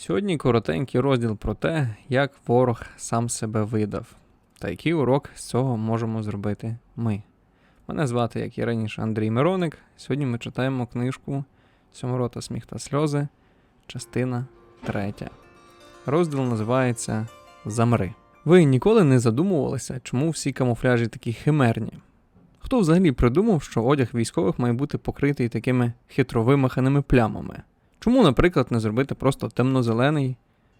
Сьогодні коротенький розділ про те, як ворог сам себе видав, та який урок з цього можемо зробити ми. Мене звати, як і раніше, Андрій Мироник. Сьогодні ми читаємо книжку Сьоморота сміх та сльози, частина третя. Розділ називається Замри. Ви ніколи не задумувалися, чому всі камуфляжі такі химерні? Хто взагалі придумав, що одяг військових має бути покритий такими хитро вимаханими плямами? Чому, наприклад, не зробити просто темно-зелений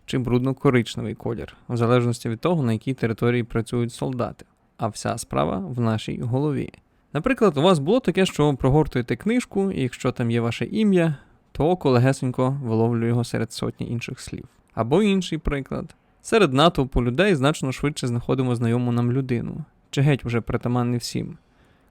чи брудно-коричневий колір, в залежності від того, на якій території працюють солдати? А вся справа в нашій голові. Наприклад, у вас було таке, що прогортуєте книжку, і якщо там є ваше ім'я, то око легесенько виловлює його серед сотні інших слів. Або інший приклад. Серед натовпу людей значно швидше знаходимо знайому нам людину, чи геть уже притаманний всім,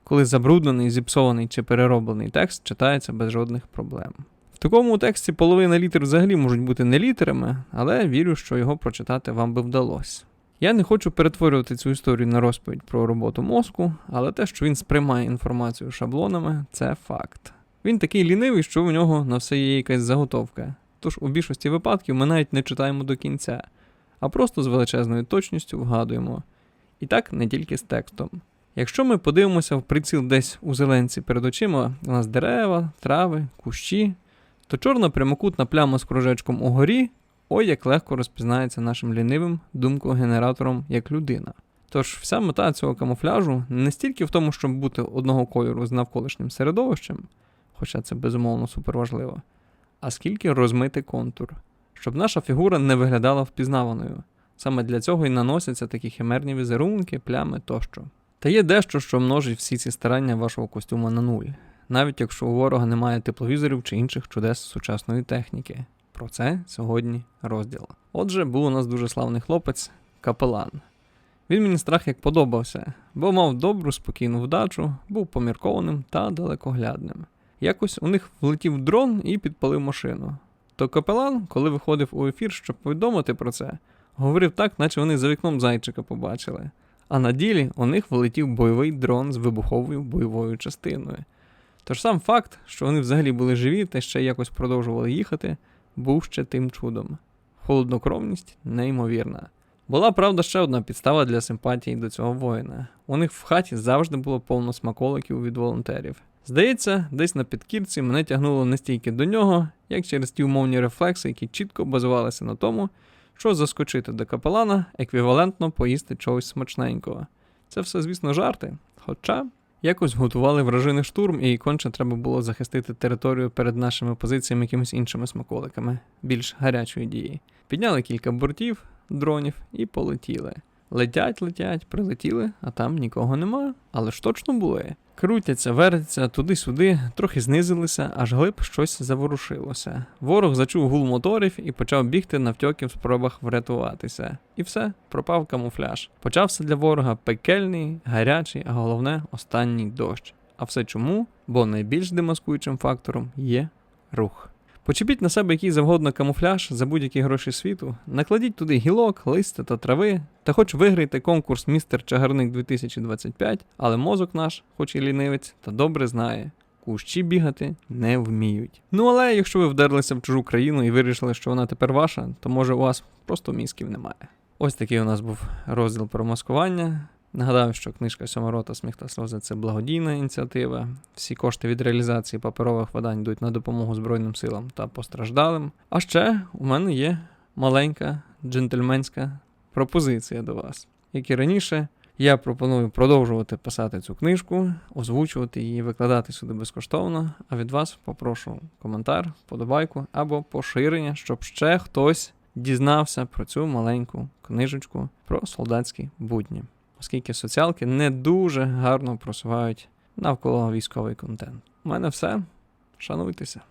коли забруднений, зіпсований чи перероблений текст читається без жодних проблем. Такому тексті половина літер взагалі можуть бути не літерами, але вірю, що його прочитати вам би вдалося. Я не хочу перетворювати цю історію на розповідь про роботу мозку, але те, що він сприймає інформацію шаблонами, це факт. Він такий лінивий, що у нього на все є якась заготовка. Тож у більшості випадків ми навіть не читаємо до кінця, а просто з величезною точністю вгадуємо. І так не тільки з текстом. Якщо ми подивимося в приціл десь у зеленці перед очима, у нас дерева, трави, кущі, то чорна прямокутна пляма з кружечком угорі ой як легко розпізнається нашим лінивим думкогенератором як людина. Тож вся мета цього камуфляжу не стільки в тому, щоб бути одного кольору з навколишнім середовищем, хоча це безумовно суперважливо, а скільки розмити контур, щоб наша фігура не виглядала впізнаваною. Саме для цього і наносяться такі химерні візерунки, плями тощо. Та є дещо, що множить всі ці старання вашого костюма на нуль, навіть якщо у ворога немає тепловізорів чи інших чудес сучасної техніки. Про це сьогодні розділ. Отже, був у нас дуже славний хлопець капелан. Він мені страх як подобався, бо мав добру, спокійну вдачу, був поміркованим та далекоглядним. Якось у них влетів дрон і підпалив машину. То капелан, коли виходив у ефір, щоб повідомити про це, говорив так, наче вони за вікном зайчика побачили. А на ділі у них влетів бойовий дрон з вибуховою бойовою частиною. Тож сам факт, що вони взагалі були живі та ще якось продовжували їхати, був ще тим чудом. Холоднокровність неймовірна. Була, правда, ще одна підстава для симпатії до цього воїна. У них в хаті завжди було повно смаколиків від волонтерів. Здається, десь на підкірці мене тягнуло не стільки до нього, як через ті умовні рефлекси, які чітко базувалися на тому, що заскочити до капелана еквівалентно поїсти чогось смачненького. Це все, звісно, жарти. Хоча якось готували вражений штурм, і конче треба було захистити територію перед нашими позиціями якимись іншими смаколиками, більш гарячої дії. Підняли кілька бортів, дронів і полетіли. Летять, летять, прилетіли, а там нікого нема, але ж точно були. Крутяться, вертяться туди-сюди, трохи знизилися, аж глиб щось заворушилося. Ворог зачув гул моторів і почав бігти навтьоки в спробах врятуватися. І все, пропав камуфляж. Почався для ворога пекельний, гарячий, а головне останній дощ. А все чому? Бо найбільш демаскуючим фактором є рух. Почепіть на себе який завгодно камуфляж за будь-які гроші світу, накладіть туди гілок, листя та трави, та хоч виграйте конкурс Містер Чагарник 2025, але мозок наш, хоч і лінивець, та добре знає. Кущі бігати не вміють. Ну але якщо ви вдерлися в чужу країну і вирішили, що вона тепер ваша, то може у вас просто мізків немає. Ось такий у нас був розділ про маскування. Нагадаю, що книжка Сьоморота Сміх та сльози це благодійна ініціатива. Всі кошти від реалізації паперових видань йдуть на допомогу Збройним силам та постраждалим. А ще у мене є маленька джентльменська пропозиція до вас. Як і раніше, я пропоную продовжувати писати цю книжку, озвучувати її, викладати сюди безкоштовно. А від вас попрошу коментар, подобайку або поширення, щоб ще хтось дізнався про цю маленьку книжечку про солдатські будні оскільки соціалки не дуже гарно просувають навколо військовий контент. У мене все. Шануйтеся.